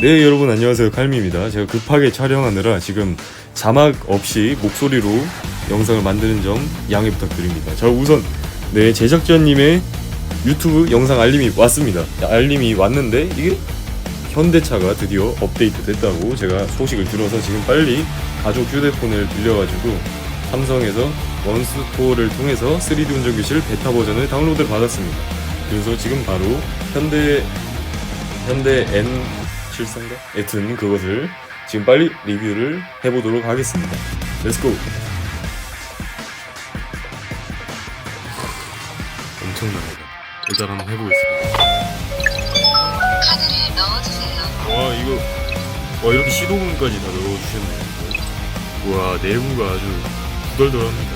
네 여러분 안녕하세요. 칼미입니다. 제가 급하게 촬영하느라 지금 자막 없이 목소리로 영상을 만드는 점 양해 부탁드립니다. 자 우선 네 제작자님의 유튜브 영상 알림이 왔습니다. 알림이 왔는데 이게 현대차가 드디어 업데이트 됐다고 제가 소식을 들어서 지금 빨리 가족 휴대폰을 빌려가지고 삼성에서 원스토어를 통해서 3D 운전교실 베타 버전을 다운로드를 받았습니다. 그래서 지금 바로 현대 현대 N73인가? 여튼 그것을 지금 빨리 리뷰를 해보도록 하겠습니다. 렛츠고! 엄청납니다. 일단 한번 해보겠습니다. 카드를 넣어주세요. 와 이거 와 이렇게 시동까지 다 넣어주셨네요. 와 내부가 아주 구덜덜합니다.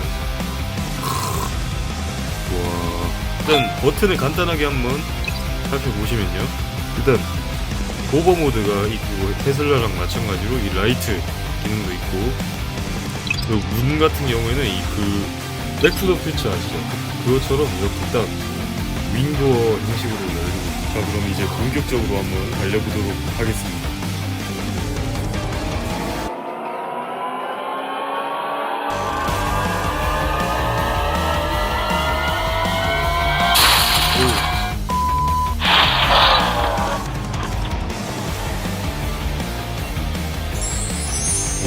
와 일단 버튼을 간단하게 한번 살펴보시면요. 일단 도버 모드가 있고 테슬라랑 마찬가지로 이 라이트 기능도 있고 그리고 문 같은 경우에는 이 그 백투더 퓨처 아시죠? 그것처럼 이렇게 딱 윙도어 형식으로 열리고 자 그럼 이제 본격적으로 한번 달려보도록 하겠습니다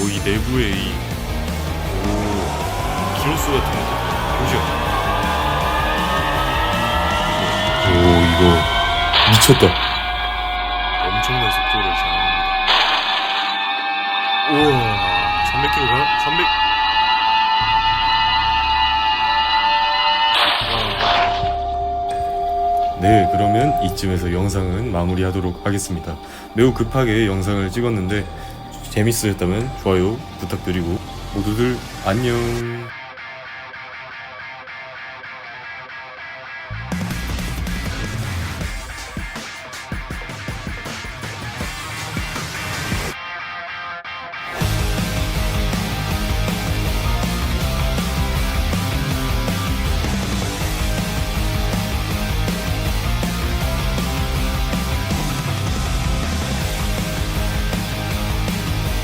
이 내부에 이 오, 기로수 같은 거. 보죠 오. 이거 미쳤다. 엄청난 속도를 자랑합니다. 우와 300km가 300 네, 그러면 이쯤에서 영상은 마무리하도록 하겠습니다. 매우 급하게 영상을 찍었는데 재밌으셨다면 좋아요 부탁드리고 모두들 안녕.